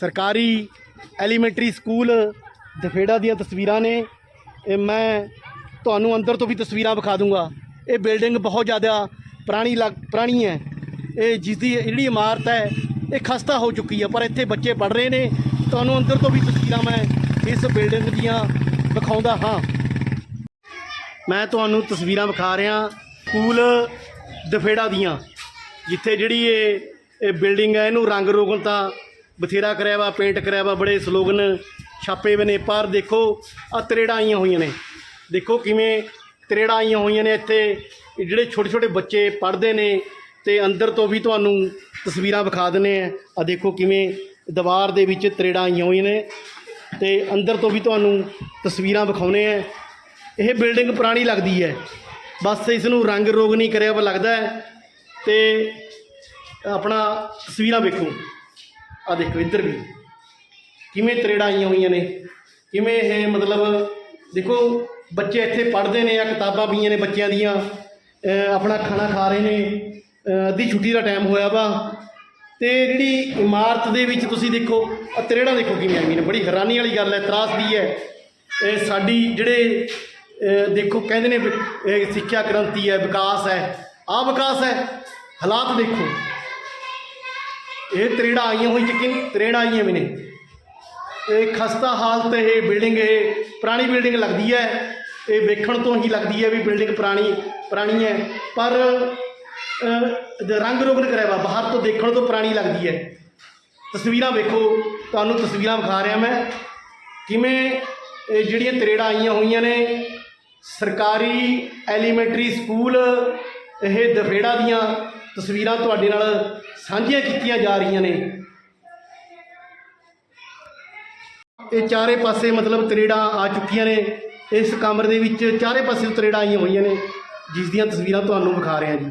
ਸਰਕਾਰੀ elementary school ਦਫੇੜਾ ਦੀਆਂ ਤਸਵੀਰਾਂ ਨੇ। ਇਹ ਮੈਂ ਤੁਹਾਨੂੰ ਅੰਦਰ ਤੋਂ ਵੀ ਤਸਵੀਰਾਂ ਵਿਖਾ ਦੂੰਗਾ। ਇਹ ਬਿਲਡਿੰਗ ਬਹੁਤ ਜ਼ਿਆਦਾ ਪੁਰਾਣੀ ਲੱਗ, ਪੁਰਾਣੀ ਹੈ। ਇਹ ਜਿਸ ਦੀ ਜਿਹੜੀ ਇਮਾਰਤ ਹੈ, ਇਹ ਖਸਤਾ ਹੋ ਚੁੱਕੀ ਹੈ, ਪਰ ਇੱਥੇ ਬੱਚੇ ਪੜ ਰਹੇ ਨੇ। ਤੁਹਾਨੂੰ ਅੰਦਰ ਤੋਂ ਵੀ ਤਸਵੀਰਾਂ ਮੈਂ ਇਸ ਬਿਲਡਿੰਗ ਦੀਆਂ ਵਿਖਾਉਂਦਾ ਹਾਂ। ਮੈਂ ਤੁਹਾਨੂੰ ਤਸਵੀਰਾਂ ਵਿਖਾ ਰਿਹਾ ਸਕੂਲ ਦਫੇੜਾ ਦੀਆਂ, ਜਿੱਥੇ ਜਿਹੜੀ ਇਹ ਇਹ ਬਿਲਡਿੰਗ ਹੈ, ਇਹਨੂੰ ਰੰਗ ਰੋਗਨ ਤਾਂ ਬਥੇਰਾ ਕਰਿਆ ਵਾ ਪੇਂਟ ਕਰਿਆ ਵਾ, ਬੜੇ ਸਲੋਗਨ ਛਾਪੇ ਹੋਏ ਨੇ, ਪਰ ਦੇਖੋ ਆ ਤਰੇੜਾਂ ਆਈਆਂ ਹੋਈਆਂ ਨੇ। ਦੇਖੋ ਕਿਵੇਂ ਤਰੇੜਾਂ ਆਈਆਂ ਹੋਈਆਂ ਨੇ ਇੱਥੇ। ਜਿਹੜੇ ਛੋਟੇ ਛੋਟੇ ਬੱਚੇ ਪੜ੍ਹਦੇ ਨੇ ਤੇ ਅੰਦਰ ਤੋਂ ਵੀ ਤੁਹਾਨੂੰ ਤਸਵੀਰਾਂ ਵਿਖਾ ਦਿੰਨੇ ਆ। ਆ ਦੇਖੋ ਕਿਵੇਂ ਦੀਵਾਰ ਦੇ ਵਿੱਚ ਤਰੇੜਾਂ ਆਈਆਂ ਹੋਈਆਂ ਨੇ ਤੇ ਅੰਦਰ ਤੋਂ ਵੀ ਤੁਹਾਨੂੰ ਤਸਵੀਰਾਂ ਵਿਖਾਉਨੇ ਆ। ਇਹ ਬਿਲਡਿੰਗ ਪੁਰਾਣੀ ਲੱਗਦੀ ਹੈ। ਬਸ ਇਸ ਨੂੰ ਰੰਗ ਰੋਗ ਨਹੀਂ ਕਰਿਆ ਵਾ ਲੱਗਦਾ ਹੈ ਤੇ ਆਪਣਾ ਤਸਵੀਰਾਂ ਵੇਖੋ। ਆ ਦੇਖੋ ਇੱਧਰ ਵੀ। ਕਿਵੇਂ ਤਰੇੜਾਂ ਆਈਆਂ ਹੋਈਆਂ ਨੇ। ਕਿਵੇਂ ਇਹ ਮਤਲਬ, ਦੇਖੋ, ਬੱਚੇ ਇੱਥੇ ਪੜ੍ਹਦੇ ਨੇ ਆ ਕਿਤਾਬਾਂ ਪਈਆਂ ਨੇ ਬੱਚਿਆਂ ਦੀਆਂ। ਆਪਣਾ ਖਾਣਾ ਖਾ ਰਹੇ ਨੇ। ਅੱਧੀ ਛੁੱਟੀ ਦਾ ਟਾਈਮ ਹੋਇਆ ਵਾ। ਤੇ ਜਿਹੜੀ ਇਮਾਰਤ ਦੇ ਵਿੱਚ ਤੁਸੀਂ ਦੇਖੋ ਆ ਤਰੇੜਾਂ ਦੇਖੋ ਕਿਵੇਂ ਆਈਆਂ ਨੇ। ਬੜੀ ਹੈਰਾਨੀ ਵਾਲੀ ਗੱਲ ਹੈ, ਤਰਾਸ ਦੀ ਹੈ। ਇਹ ਸਾਡੀ ਜਿਹੜੇ ਦੇਖੋ, ਕਹਿੰਦੇ ਨੇ ਸਿੱਖਿਆ ਕ੍ਰਾਂਤੀ ਹੈ, ਵਿਕਾਸ ਹੈ। ਆ ਵਿਕਾਸ ਹੈ। ਹਾਲਾਤ ਦੇਖੋ। ਇਹ ਤਰੇੜਾਂ ਆਈਆਂ ਹੋਈ ਯਕੀਨ ਤਰੇੜਾਂ ਆਈਆਂ ਵੀ ਨੇ। ਇਹ ਖਸਤਾ ਹਾਲਤ ਇਹ ਬਿਲਡਿੰਗ ਇਹ ਪੁਰਾਣੀ ਬਿਲਡਿੰਗ ਲੱਗਦੀ ਹੈ। ਇਹ ਵੇਖਣ ਤੋਂ ਹੀ ਲੱਗਦੀ ਹੈ ਵੀ ਬਿਲਡਿੰਗ ਪੁਰਾਣੀ ਪੁਰਾਣੀ ਹੈ। ਪਰ ਰੰਗ ਰੋਗਨ ਕਰਿਆ ਵਾ, ਬਾਹਰ ਤੋਂ ਦੇਖਣ ਤੋਂ ਪੁਰਾਣੀ ਲੱਗਦੀ ਹੈ। ਤਸਵੀਰਾਂ ਵੇਖੋ, ਤੁਹਾਨੂੰ ਤਸਵੀਰਾਂ ਵਿਖਾ ਰਿਹਾ ਮੈਂ। ਕਿਵੇਂ ਇਹ ਜਿਹੜੀਆਂ ਤਰੇੜਾਂ ਆਈਆਂ ਹੋਈਆਂ ਨੇ, ਸਰਕਾਰੀ ਐਲੀਮੈਂਟਰੀ ਸਕੂਲ ਇਹ ਦਫੇੜਾ ਦੀਆਂ ਤਸਵੀਰਾਂ ਤੁਹਾਡੇ ਨਾਲ ਸਾਂਝੀਆਂ ਕੀਤੀਆਂ ਜਾ ਰਹੀਆਂ ਨੇ। ਇਹ ਚਾਰੇ ਪਾਸੇ ਮਤਲਬ ਤਰੇੜਾਂ ਆ ਚੁੱਕੀਆਂ ਨੇ। ਇਸ ਕਮਰੇ ਦੇ ਵਿੱਚ ਚਾਰੇ ਪਾਸੇ ਤਰੇੜਾਂ ਆਈਆਂ ਹੋਈਆਂ ਨੇ। ਜਿਸ ਦੀਆਂ ਤਸਵੀਰਾਂ ਤੁਹਾਨੂੰ ਵਿਖਾ ਰਿਹਾ ਜੀ।